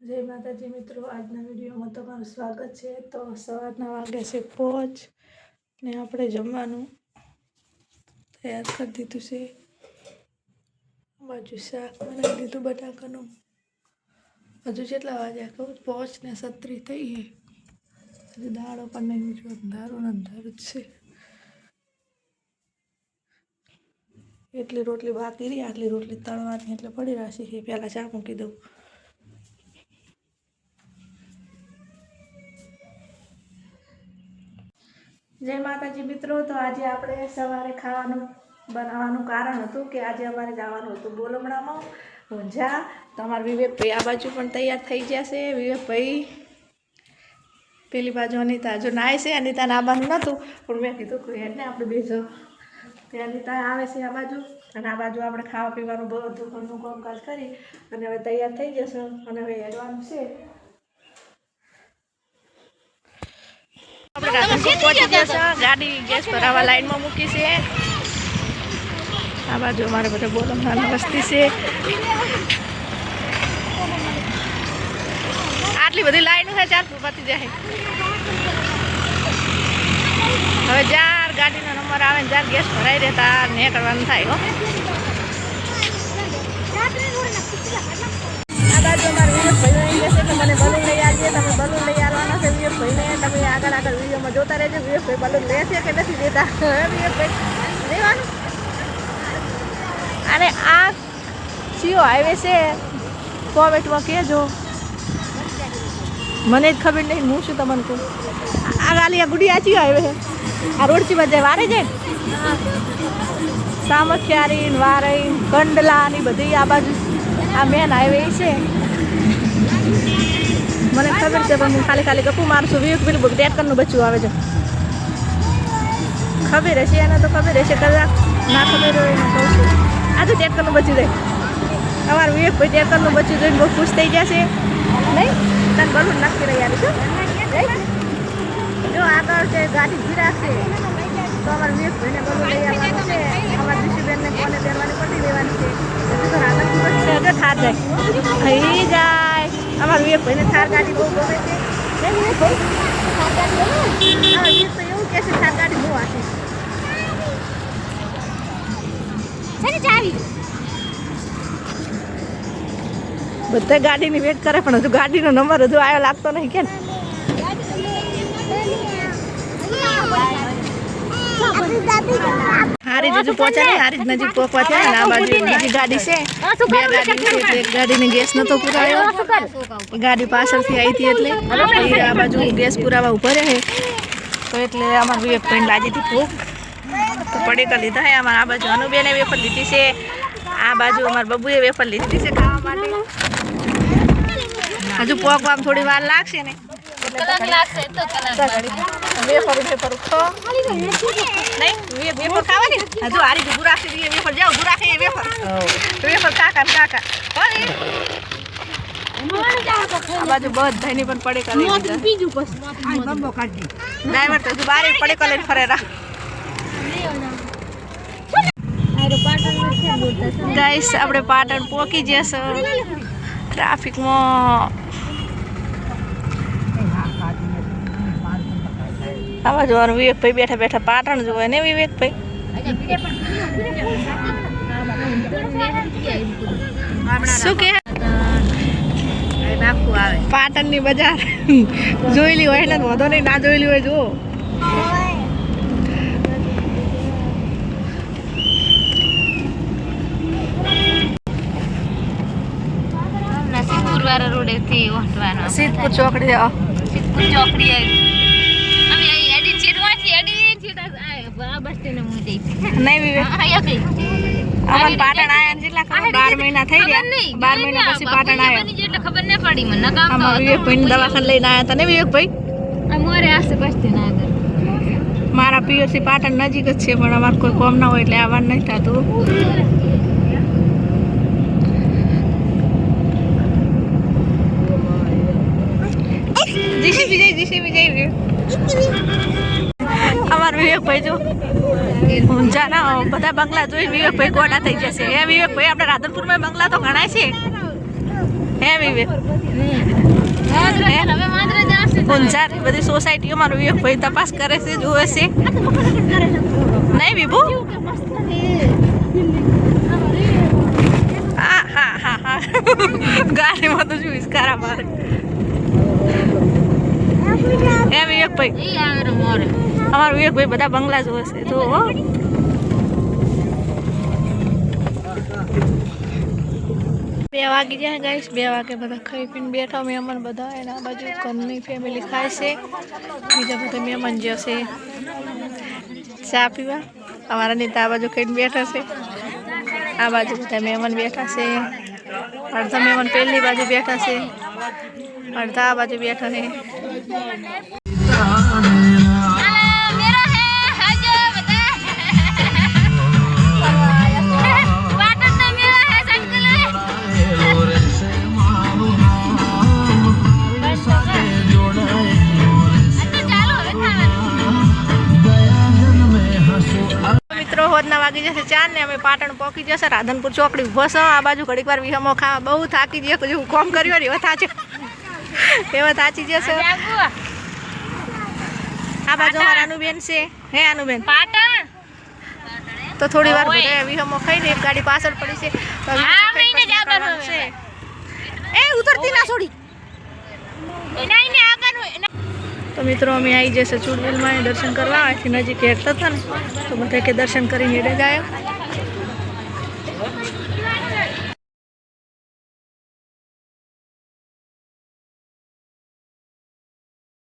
જય માતાજી મિત્રો, આજના વિડીયોમાં તમારું સ્વાગત છે. તો સવારના વાગે છે પોચ ને આપણે જમવાનું તૈયાર કરી દીધું છે. બાજુ શાક બનાવી દીધું, બટાકાનું. હજુ જેટલા વાગ્યા કહું પોચ ને સત્રી થઈ ગઈ હજુ દાળો પણ નહીં જો અંધારું ને અંધારું જ છે. એટલી રોટલી બાકી રહી, આટલી રોટલી તળવાની એટલે પડી રહેશે. પહેલાં ચા મૂકી દઉં. જય માતાજી મિત્રો, તો આજે આપણે સવારે ખાવાનું બનાવવાનું કારણ હતું કે આજે અમારે જવાનું હતું બોલમણામાં. ઊંઝા તો અમારા વિવેકભાઈ આ બાજુ પણ તૈયાર થઈ જશે વિવેકભાઈ પેલી બાજુ અનિતા જો નાય છે અનિતાને આવવાનું નહોતું, પણ મેં કીધું કે એને આપણે બેસો. તે અનિતા આવે છે આ બાજુ અને આ બાજુ આપણે ખાવા પીવાનું બધું ઘરનું કામકાજ કરી અને હવે તૈયાર થઈ જશે અને હવે હેડવાનું છે આપણે રાધનપુર પહોંચી જશે ગાડી ગેસ ભરાવા લાઈનમાં મૂકી છે. આ બાજુ અમારે બધા બોલમવાની વસ્તી છે. આટલી બધી લાઈન છે ચાર પતી જાય. હવે જ્યાં ગાડીનો નંબર આવે ને જ્યાં ગેસ ભરાઈ રહેતા નીકળવાનું થાય હો. જોતા રહેજો વિવેકભાઈ બલૂન લે છે કે નથી હવે વિવેકભાઈ લેવાનું અને આ સીઓ હાઈવે છે, કોમેન્ટમાં કહેજો. મને જ ખબર નહીં, હું શું તમને કહું. આ ગાલી, આ ગુડી આચી હાઈવે છે. આ રોડથી બધે વારે જાય? સામખિયારી, વારઈ, કંડલા ની બધી આ બાજુ. આ મેન હાઈવે છે. મને ખબર છે પણ હું ખાલી ખાલી ગપુ મારું છું વિવેક પેલું ડેટકરનું બચ્ચું આવે છે. ખબર હશે એને તો ખબર હશે કદાચ ના ખબર હોય એને કહું છું આ તો ડેટકરનું બચ્ચું જાય તમારું વિવેક ભાઈ ડેટકરનું બચ્યું જોઈને બહુ ખુશ થઈ જશે. નહીં? તને બલૂન નાખી રહ્યા છું? જો આગળ છે ગાડી ગીરાશે તો અમારા વિવેકભાઈને બલૂન લઈ આવવાનું છે? અમારા ઋષિબેનને કોને પહેરવાની પટી દેવાની છે? તો જ છે. ઠાર જાય થઈ જાય. અમારા વિવેકભાઈને થાર ગાડી બહુ ગમે છે. વિવેકભાઈ ઠાર ગાડી ગમે એવું કહે છે ઠાર ગાડી બહુ આશે. બધા ગાડીની વેટ કરે પણ હજુ ગાડીનો નંબર હજુ આવ્યો લાગતો નહીં કે હારી જ હજુ પહોંચાડી હારી જ નજીક પહોંચ્યા ને આ બાજુ બીજી ગાડી છે. બે ગાડી છે એટલે એક ગાડીને ગેસ નતો પુરાયો. ગાડી પાછળથી આવી હતી એટલે. આ બાજુ ગેસ પુરાવા ઊભા રહે. તો એટલે અમારું એક ભાઈ લાજી હતી ખૂબ. તો પડીકા લીધા હે અમારા. આ બાજુ અનુબેને વેફર લીધી છે. આ બાજુ અમારા બબુએ વેફર લીધી છે ખાવા માટે. હજુ પોકવામાં થોડી વાર લાગશે ને. વેફર વેફર ખો નહીં વેફર ખાવાની હજુ હારી જ ઊભું રાખશે વેફર જાઓ ઊભું રાખે એ વેફર વેફર કાકા ને કાકા. હો ને? આ બાજુ બધાની પણ પડે લીધા. ડ્રાઈવર તો બારે પડે લઈને ફરેરા ગાઈસ, આપણે પાટણ પોકી જશો ટ્રાફિકમાં આવા જોવાનું વિવેકભાઈ બેઠા બેઠા પાટણ જોવે ને વિવેકભાઈ શું કે પાટણની બજાર. જોયેલી હોય ને વધો નહીં ના જોયેલી હોય જુઓ. સિદ્ધપુર ચોકડી સિદ્ધપુર ચોકડી આવી. આ હું જઈ નહીં વિવેક. હા અમન પાટણ આયા ને કેટલા ખબર બાર મહિના થઈ ગયા. બાર મહિના પછી પાટણ આયા. એટલે ખબર ન પડી મને. નકામ આમાં વિવેક ભાઈ દવાખાને લઈને આયા તને વિવેક ભાઈ? અમારે મોરે આસે બસ સ્ટેન્ડ આગળ. મારા પિયરથી પાટણ નજીક જ છે પણ અમારે કોઈ કોમ ના હોય એટલે આવવાનું નહીં થતું. જીસીબી વિજય જીસીબી વિજય અમાર વિવેકભાઈ જો. ઊંઝા ના બધા બંગલા જોઈ વિવેકભાઈ ગોડા થઈ જશે. એ વિવેકભાઈ આપણે રાધનપુરમાં બંગલા તો ઘણા છે. હે વિવેક? ઊંઝાર, બધી સોસાયટીઓ મારો વિવેક તપાસ કરે છે જોવે છે. નહીં વિભુ? હા હા હા હા. ગાડીમાં તો જોઈશ ઇસ્કારા મારે. હે અમારો એક ભાઈ બધા બંગલા જોવે છે જો બે વાગી જાય ગાઈસ, બે વાગે બધા ખાઈ પીને બેઠા, મહેમાન બધા એના બાજુ ઘરની ફેમિલી ખાય છે. બીજા બધા મહેમાન જશે ચા પીવા. અમારા નેતા આ બાજુ ખાઈને બેઠા છે. આ બાજુ બધા મહેમાન બેઠા છે. અડધા મહેમાન પહેલી બાજુ બેઠા છે. અડધા આ બાજુ બેઠા છે. જશે ચાર ને અમે પાટણ પોકી જશે રાધનપુર ચોકડી ઊભો છો. આ બાજુ ઘડીક વાર વિહમો ખાવા બહુ થાકી જઈએ જેવું કોમ કર્યો ને એવા થાચે. એવા થાચી જશે આ બાજુ અમારા અનુબેન છે. હે અનુબેન? પાટણ. તો થોડી વાર વિહમો ખાઈને એક ગાડી પાછળ પડી ખાઈ પછી છે. એ ઉતરતી ના છોડી. એના એને આગળ તો મિત્રો, અમે આવી જશે ચૂડવેલમાં દર્શન કરવા. અહીંથી નજીક હેઠતા હતા ને તો બધા કે દર્શન કરીને હેડે ગયા